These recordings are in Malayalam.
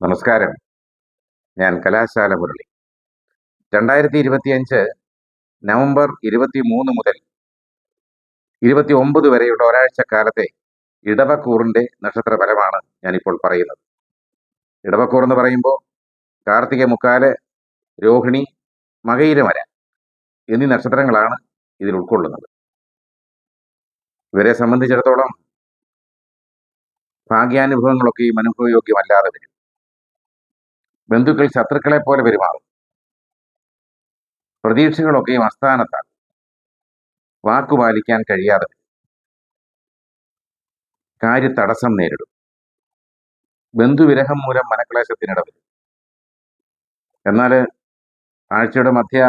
നമസ്കാരം. ഞാൻ കലാശാല മുരളി. രണ്ടായിരത്തി ഇരുപത്തിയഞ്ച് നവംബർ ഇരുപത്തി മൂന്ന് മുതൽ ഇരുപത്തി ഒമ്പത് വരെയുള്ള ഒരാഴ്ച കാലത്തെ ഇടവക്കൂറിന്റെ നക്ഷത്ര ഫലമാണ് ഞാനിപ്പോൾ പറയുന്നത്. ഇടവക്കൂർ എന്ന് പറയുമ്പോൾ കാർത്തിക മുക്കാൽ രോഹിണി മകയിരമര എന്നീ നക്ഷത്രങ്ങളാണ് ഇതിൽ ഉൾക്കൊള്ളുന്നത്. ഇവരെ സംബന്ധിച്ചിടത്തോളം ഭാഗ്യാനുഭവങ്ങളൊക്കെയും അനുഭവയോഗ്യമല്ലാതെ വരും. ബന്ധുക്കൾ ശത്രുക്കളെ പോലെ പെരുമാറും പ്രതീക്ഷകളൊക്കെയും അസ്ഥാനത്താണ് വാക്കു പാലിക്കാൻ കഴിയാതെ. കാര്യതടസ്സം നേരിടും. ബന്ധുവിരഹം മൂലം മനക്ലേശത്തിനിട വരും എന്നാൽ ആഴ്ചയുടെ മധ്യ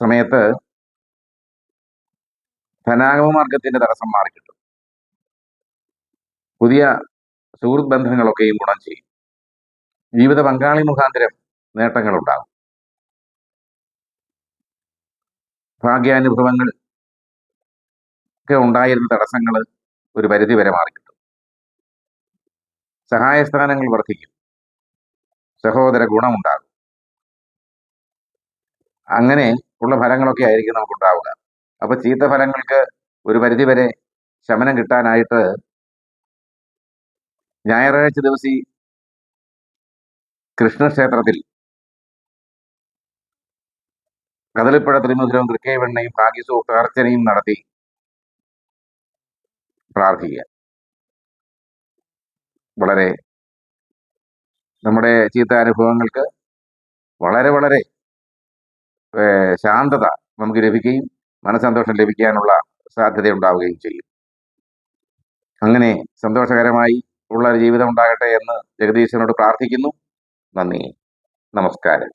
സമയത്ത് ധനാഗമ മാർഗത്തിന്റെ തടസ്സം മാറിക്കിട്ടും. പുതിയ സുഹൃത്ത് ബന്ധങ്ങളൊക്കെയും ഗുണം ചെയ്യും. ജീവിത പങ്കാളി മുഖാന്തരം നേട്ടങ്ങൾ ഉണ്ടാകും ഭാഗ്യാനുഭവങ്ങൾ ഒക്കെ ഉണ്ടായിരുന്ന തടസ്സങ്ങൾ ഒരു പരിധി വരെ മാറിക്കിട്ടും. സഹായസ്ഥാനങ്ങൾ വർദ്ധിക്കും. സഹോദര ഗുണമുണ്ടാകും. അങ്ങനെ ഉള്ള ഫലങ്ങളൊക്കെ ആയിരിക്കും നമുക്ക് ഉണ്ടാവുക അപ്പൊ ചീത്ത ഫലങ്ങൾക്ക് ഒരു പരിധി വരെ ശമനം കിട്ടാനായിട്ട് ഞായറാഴ്ച ദിവസം കൃഷ്ണക്ഷേത്രത്തിൽ. കദളിപ്പഴ തിരുമുദ്രവും തൃക്കേവെണ്ണയും ഭാഗ്യസൂക്ത അർച്ചനയും നടത്തി പ്രാർത്ഥിക്കുക. വളരെ നമ്മുടെ ചീത്ത അനുഭവങ്ങൾക്ക് വളരെ വളരെ ശാന്തത നമുക്ക് ലഭിക്കുകയും മനസ്സന്തോഷം ലഭിക്കാനുള്ള സാധ്യത ഉണ്ടാവുകയും ചെയ്യും. അങ്ങനെ സന്തോഷകരമായി ഉള്ള ഒരു ജീവിതം ഉണ്ടാകട്ടെ എന്ന് ജഗദീശനോട് പ്രാർത്ഥിക്കുന്നു. നന്ദി. നമസ്കാരം.